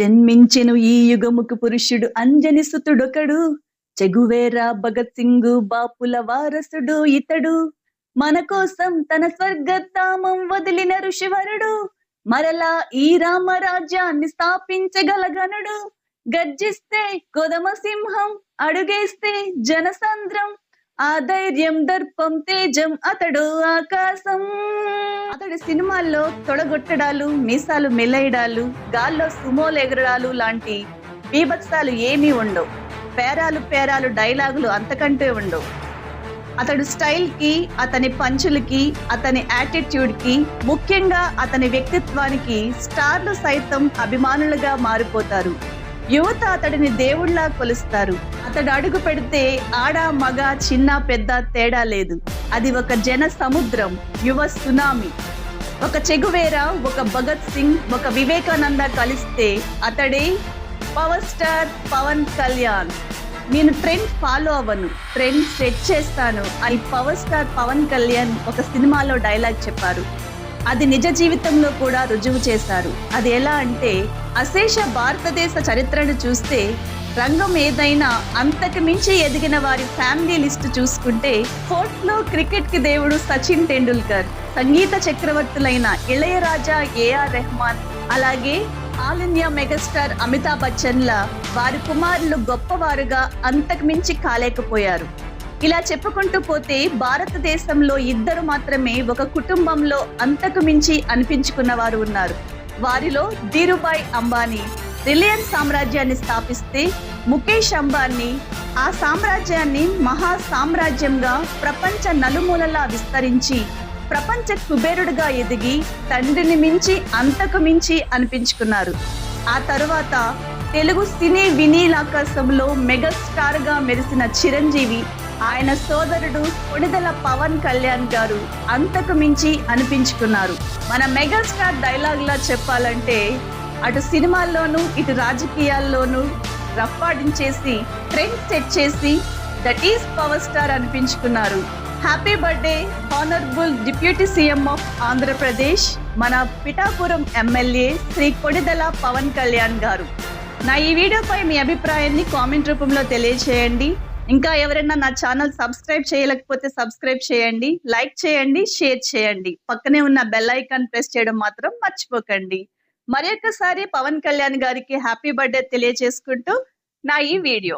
జన్మించెను ఈ యుగముకు పురుషుడు అంజని సుతుడొకడు. చెగువేరా భగత్ సింగ్ బాపుల వారసుడు ఇతడు. మన కోసం తన స్వర్గధామం వదిలిన ఋషివరుడు. మరలా ఈ రామరాజ్యాన్ని స్థాపించగలగనుడు. గర్జిస్తే కొదమ సింహం అడుగేస్తే జనసంద్రం ఆ ధైర్యం దర్పం తేజం అతడు ఆకాశం. అతడి సినిమాల్లో తొడగొట్టడాలు మీసాలు మెల్లయడాలు గాల్లో సుమోలు ఎగరడాలు లాంటి బీభత్సాలు ఏమీ ఉండవు. పేరాలు పేరాలు డైలాగులు అంతకంటే ఉండవు. అతడు స్టైల్కి అతని పంచులకి అతని యాటిట్యూడ్కి ముఖ్యంగా అతని వ్యక్తిత్వానికి స్టార్లు సైతం అభిమానులుగా మారిపోతారు. యువత అతడిని దేవుళ్ళా కొలుస్తారు. అతడు అడుగు పెడితే ఆడ మగ చిన్న పెద్ద తేడా లేదు. అది ఒక జన సముద్రం యువ సునామీ. ఒక చెగువేర ఒక భగత్ సింగ్ ఒక వివేకానంద కలిస్తే అతడే పవర్ స్టార్ పవన్ కళ్యాణ్. నేను ట్రెండ్ ఫాలో అవ్వను ట్రెండ్ సెట్ చేస్తాను. అని పవర్ స్టార్ పవన్ కళ్యాణ్ ఒక సినిమాలో డైలాగ్ చెప్పారు. అది నిజ జీవితంలో కూడా రుజువు చేశారు. అది ఎలా అంటే అశేష భారతదేశ చరిత్రను చూస్తే రంగం ఏదైనా అంతకు మించి ఎదిగిన వారి ఫ్యామిలీ లిస్ట్ చూసుకుంటే ఫోర్త్లో క్రికెట్కి దేవుడు సచిన్ టెండూల్కర్ సంగీత చక్రవర్తులైన ఇళయరాజా ఏఆర్ రెహమాన్ అలాగే ఆల్ ఇండియా మెగాస్టార్ అమితాబ్ బచ్చన్ల వారి కుమారులు గొప్పవారుగా అంతకు మించి కాలేకపోయారు. ఇలా చెప్పుకుంటూ పోతే భారతదేశంలో ఇద్దరు మాత్రమే ఒక కుటుంబంలో అంతకు మించి అనిపించుకున్న వారు ఉన్నారు. వారిలో ధీరుభాయ్ అంబానీ రిలయన్స్ సామ్రాజ్యాన్ని స్థాపిస్తే ముఖేష్ అంబానీ ఆ సామ్రాజ్యాన్ని మహా సామ్రాజ్యంగా ప్రపంచ నలుమూలలా విస్తరించి ప్రపంచ కుబేరుడుగా ఎదిగి తండ్రిని మించి అంతకు మించి అనిపించుకున్నారు. ఆ తరువాత తెలుగు సినీ వినీలాకాశంలో మెగాస్టార్గా మెరిసిన చిరంజీవి ఆయన సోదరుడు కొణిదల పవన్ కళ్యాణ్ గారు అంతకు మించి అనిపించుకున్నారు. మన మెగాస్టార్ డైలాగ్ లా చెప్పాలంటే అటు సినిమాల్లోనూ ఇటు రాజకీయాల్లోనూ రఫ్ఫాడించేసి ట్రెండ్ సెట్ చేసి that is power star అనిపించుకున్నారు. Happy birthday honourable deputy CM of Andhra Pradesh మన పిఠాపురం ఎమ్మెల్యే శ్రీ కొడిదల పవన్ కళ్యాణ్ గారు. నా ఈ వీడియోపై మీ అభిప్రాయాన్ని కామెంట్ రూపంలో తెలియచేయండి. ఇంకా ఎవరైనా నా ఛానల్ సబ్స్క్రైబ్ చేయలేకపోతే సబ్స్క్రైబ్ చేయండి లైక్ చేయండి షేర్ చేయండి. పక్కనే ఉన్న బెల్ ఐకాన్ ప్రెస్ చేయడం మాత్రం మర్చిపోకండి. మరొకసారి పవన్ కళ్యాణ్ గారికి హ్యాపీ బర్త్డే తెలియజేసుకుంటూ నా ఈ వీడియో.